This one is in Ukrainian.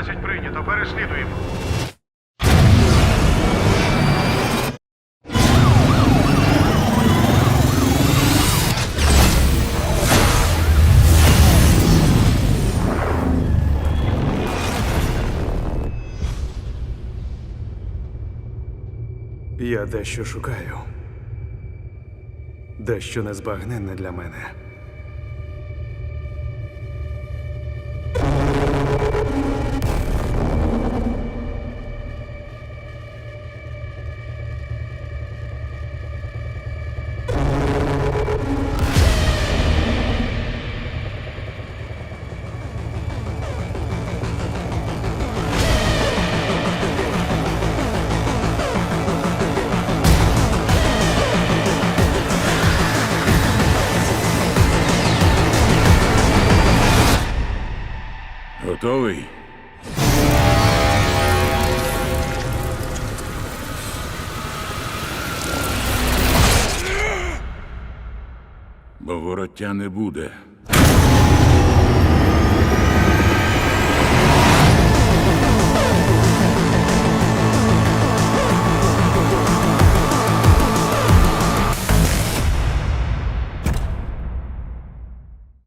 12 прийнято. Переслідуємо. Я дещо шукаю. Дещо незбагненне для мене. Готовий? Бо вороття не буде.